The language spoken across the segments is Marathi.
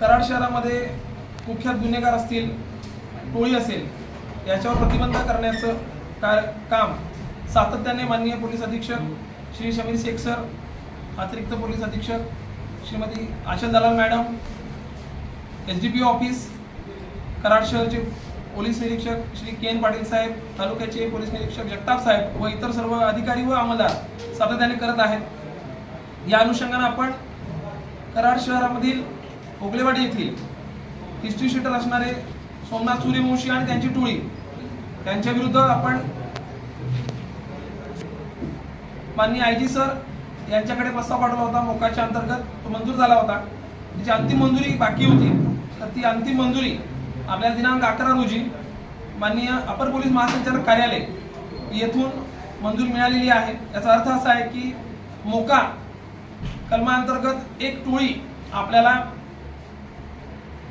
कराड शहरामध्ये कुख्यात गुन्हेगार असतील टोळी असेल याच्यावर प्रतिबंध करण्याचं का काम सातत्याने माननीय पोलीस अधीक्षक श्री शमीर शेख सर अतिरिक्त पोलीस अधीक्षक Shrimati Asha Dalal madam S D P office Karad शहरचे police निरीक्षक श्री के एन पाटील साहेब तालुक्याचे पोलीस निरीक्षक जगताप साहेब व इतर सर्व अधिकारी व आमदार सातत्याने करत आहेत. या अनुषंगानं आपण कराड शहरामधील खोकलेवाडी येथील हिस्ट्री शीटर असणारे सोमनाथ सूर्यवंशी आणि त्यांची टोळी. त्यांच्या विरुद्ध आपण माननीय आय जी सर यांच्याकडे प्रस्ताव पाठवला होता मोकाच्या अंतर्गत. तो मंजूर झाला होता. तिची अंतिम मंजुरी बाकी होती. तर ती अंतिम मंजुरी आपल्या दिनांक अकरा रोजी माननीय अपर पोलीस महासंचालक कार्यालय येथून मंजूर मिळालेली आहे. याचा अर्थ असा आहे की मोका कलमाअंतर्गत एक टोळी आपल्याला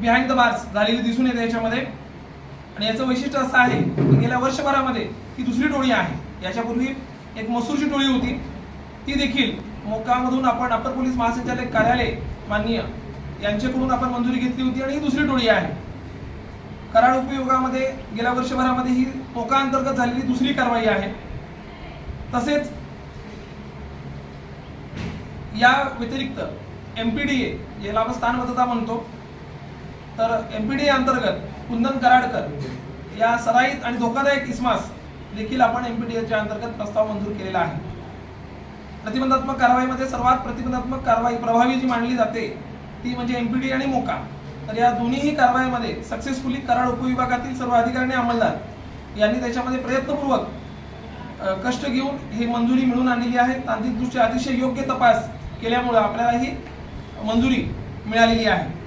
बिहाइंड द बार्स झालेली दिसून येते याच्यामध्ये. आणि याचं वैशिष्ट्य असं आहे की गेल्या वर्षभरामध्ये ही दुसरी टोळी आहे. याच्यापूर्वी एक मसूरची टोळी होती. ती देखील मोकामधून आपण अपर पोलीस महासंचालक कार्यालय माननीय यांच्याकडून आपण मंजुरी घेतली होती आणि ही दुसरी टोळी आहे. कराड उपयोगामध्ये गेल्या वर्षभरामध्ये ही मोका अंतर्गत झालेली दुसरी कारवाई आहे. तसेच या व्यतिरिक्त एम पी डी ए याला आपण स्थानबद्धता म्हणतो. तर एम पी डी अंतर्गत कुंदन कराडकर या सराईत आणि धोकादायक इस्मास देखील आपण एम पी डी एच्या अंतर्गत प्रस्ताव मंजूर केलेला आहे. प्रतिबंधात्मक कारवाईमध्ये सर्वात प्रतिबंधात्मक कारवाई प्रभावी जी मानली जाते ती म्हणजे एम पी डी आणि मोका. तर या दोन्हीही कारवाईमध्ये सक्सेसफुली कराड उपविभागातील सर्व अधिकारी आणि अंमलदार यांनी त्याच्यामध्ये प्रयत्नपूर्वक कष्ट घेऊन ही मंजुरी मिळून आणलेली आहे. तांत्रिकदृष्ट्या अतिशय योग्य तपास केल्यामुळे आपल्याला ही मंजुरी मिळालेली आहे.